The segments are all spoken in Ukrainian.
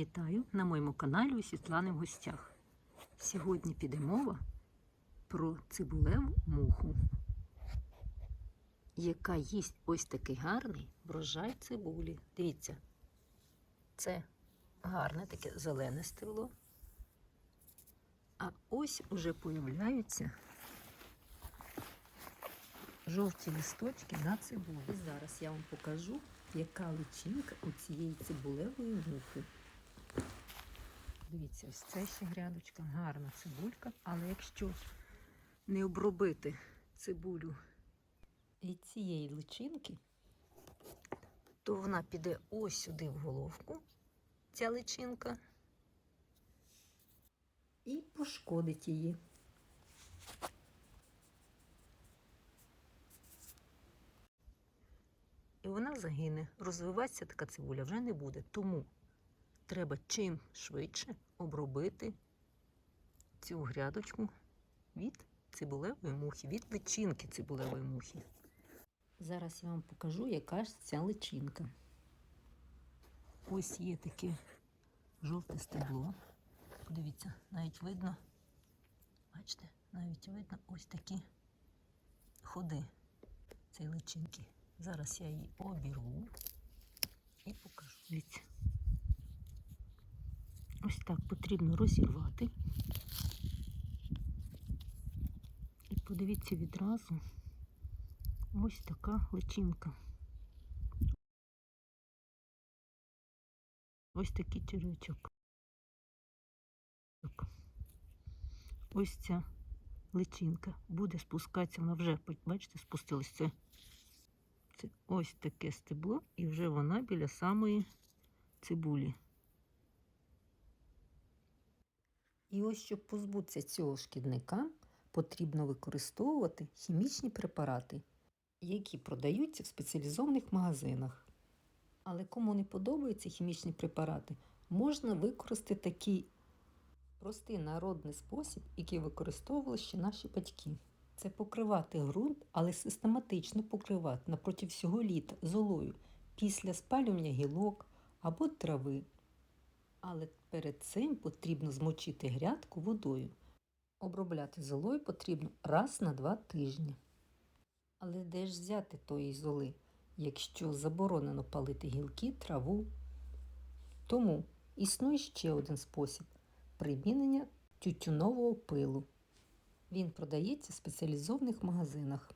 Вітаю на моєму каналі у Світлани в гостях. Сьогодні піде мова про цибулеву муху, яка їсть ось такий гарний врожай цибулі. Дивіться, це гарне таке зелене стебло. А ось уже появляються жовті листочки на цибулі. І зараз я вам покажу, яка личинка у цієї цибулевої мухи. Дивіться, ось це ще грядочка, гарна цибулька. Але якщо не обробити цибулю від цієї личинки, то вона піде ось сюди в головку, ця личинка, і пошкодить її. І вона загине. Розвиватися така цибуля вже не буде. Тому треба чим швидше обробити цю грядочку від цибулевої мухи, від личинки цибулевої мухи. Зараз я вам покажу, яка ж ця личинка. Ось є таке жовте стебло. Подивіться, навіть видно, бачите, навіть видно ось такі ходи цієї личинки. Зараз я її обірву і покажу. Дивіться. Ось так потрібно розірвати. І подивіться відразу ось така личинка. Ось такий червячок. Ось ця личинка буде спускатися, вона вже, бачите, спустилась це. Це ось таке стебло, і вже вона біля самої цибулі. І ось, щоб позбутися цього шкідника, потрібно використовувати хімічні препарати, які продаються в спеціалізованих магазинах. Але кому не подобаються хімічні препарати, можна використати такий простий народний спосіб, який використовували ще наші батьки. Це покривати ґрунт, але систематично покривати напроти всього літа золою після спалювання гілок або трави. Але перед цим потрібно змочити грядку водою. Обробляти золою потрібно раз на два тижні. Але де ж взяти тої золи, якщо заборонено палити гілки, траву? Тому існує ще один спосіб примінення тютюнового пилу. Він продається в спеціалізованих магазинах.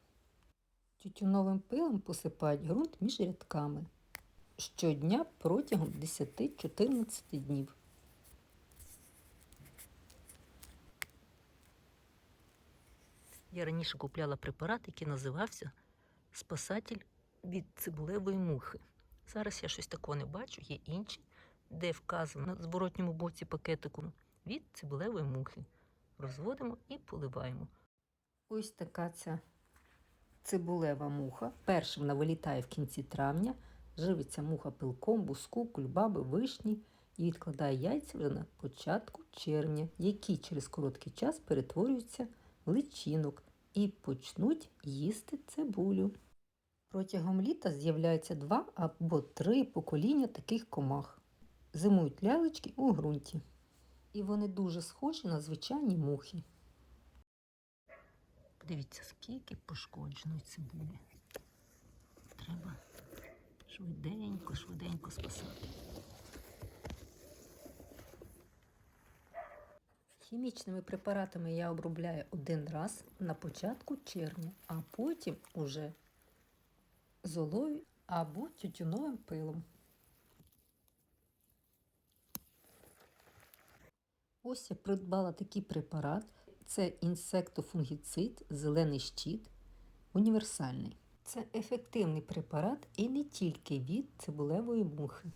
Тютюновим пилом посипають ґрунт між рядками щодня протягом 10-14 днів. Я раніше купляла препарат, який називався Спасатель від цибулевої мухи. Зараз я щось такого не бачу, є інші, де вказано на зворотньому боці пакетику від цибулевої мухи. Розводимо і поливаємо. Ось така ця цибулева муха. Перша вона вилітає в кінці травня, живиться муха пилком, буску, кульбаби, вишні і відкладає яйця вже на початку червня, які через короткий час перетворюються в личинок і почнуть їсти цибулю. Протягом літа з'являються два або три покоління таких комах. Зимують лялечки у ґрунті. І вони дуже схожі на звичайні мухи. Подивіться, скільки пошкодженої цибулі. Треба швиденько, швиденько спасати. Хімічними препаратами я обробляю один раз на початку червня, а потім уже золою або тютюновим пилом. Ось я придбала такий препарат. Це інсектофунгіцид, зелений щит, універсальний. Це ефективний препарат і не тільки від цибулевої мухи.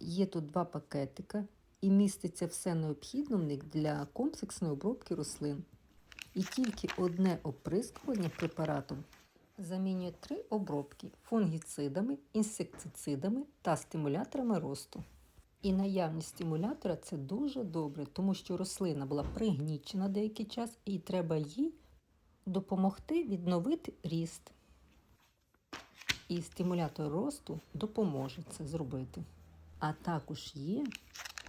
Є тут два пакетика і міститься все необхідне в них для комплексної обробки рослин. І тільки одне оприскування препаратом замінює три обробки фунгіцидами, інсектицидами та стимуляторами росту. І наявність стимулятора це дуже добре, тому що рослина була пригнічена деякий час, і треба їй допомогти відновити ріст. І стимулятор росту допоможе це зробити. А також є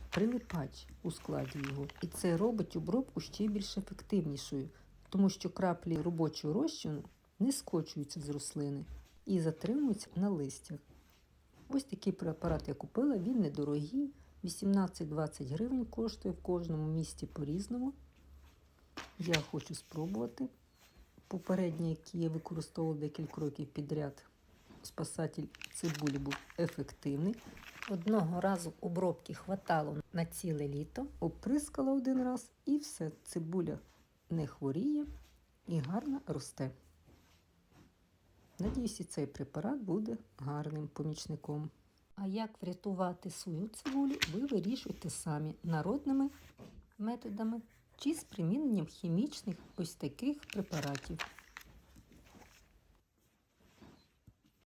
прилипач у складі його. І це робить обробку ще більш ефективнішою, тому що краплі робочого розчину не скочуються з рослини і затримуються на листях. Ось такий препарат я купила, він недорогий, 18-20 гривень коштує в кожному місті по-різному. Я хочу спробувати. Попередній, який я використовувала декілька років підряд, спасатель цибулі був ефективний. Одного разу обробки хватало на ціле літо, оприскала один раз і все, цибуля не хворіє і гарно росте. Надіюсь, і цей препарат буде гарним помічником. А як врятувати свою цибулю, ви вирішуєте самі народними методами чи з приміненням хімічних ось таких препаратів.